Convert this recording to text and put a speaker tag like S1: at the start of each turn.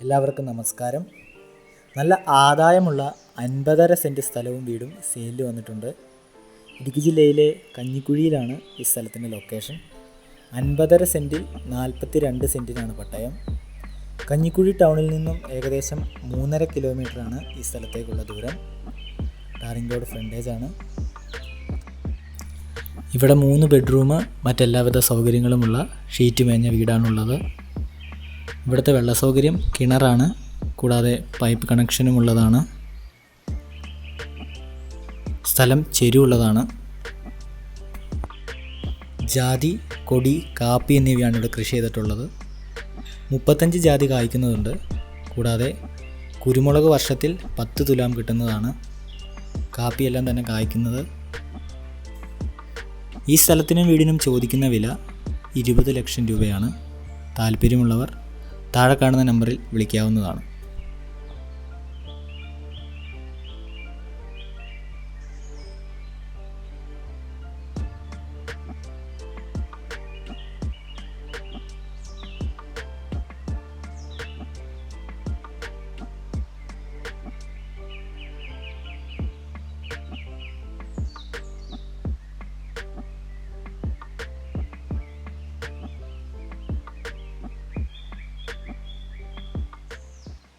S1: എല്ലാവർക്കും നമസ്കാരം. നല്ല ആദായമുള്ള അൻപതര സെന്റ് സ്ഥലവും വീടും സെയിലിൽ വന്നിട്ടുണ്ട്. ഇടുക്കി ജില്ലയിലെ കഞ്ഞിക്കുഴിയിലാണ് ഈ സ്ഥലത്തിന്റെ ലൊക്കേഷൻ അൻപതര സെന്റിൽ നാൽപ്പത്തി രണ്ട് സെന്റിനാണ് പട്ടയം. കഞ്ഞിക്കുഴി ടൗണിൽ നിന്നും ഏകദേശം മൂന്നര കിലോമീറ്ററാണ് ഈ സ്ഥലത്തേക്കുള്ള ദൂരം. ടാറിംഗ് റോഡ് ഫ്രണ്ടേജാണ് ഇവിടെ മൂന്ന് ബെഡ്റൂം മറ്റെല്ലാവിധ സൗകര്യങ്ങളുമുള്ള ഷീറ്റ് മേഞ്ഞ വീടാണുള്ളത്. ഇവിടുത്തെ വെള്ള സൗകര്യം കിണറാണ് കൂടാതെ പൈപ്പ് കണക്ഷനും ഉള്ളതാണ്. സ്ഥലം ചെരുവുള്ളതാണ് ജാതി കൊടി കാപ്പി എന്നിവയാണ് ഇവിടെ കൃഷി ചെയ്തിട്ടുള്ളത്. മുപ്പത്തഞ്ച് ജാതി കായ്ക്കുന്നതുണ്ട് കൂടാതെ കുരുമുളക് വർഷത്തിൽ പത്ത് തുലാം കിട്ടുന്നതാണ് കാപ്പിയെല്ലാം തന്നെ കായ്ക്കുന്നത്. ഈ സ്ഥലത്തിനും വീടിനും ചോദിക്കുന്ന വില ഇരുപത് ലക്ഷം രൂപയാണ്. താല്പര്യമുള്ളവർ താഴെ കാണുന്ന നമ്പറിൽ വിളിക്കാവുന്നതാണ്.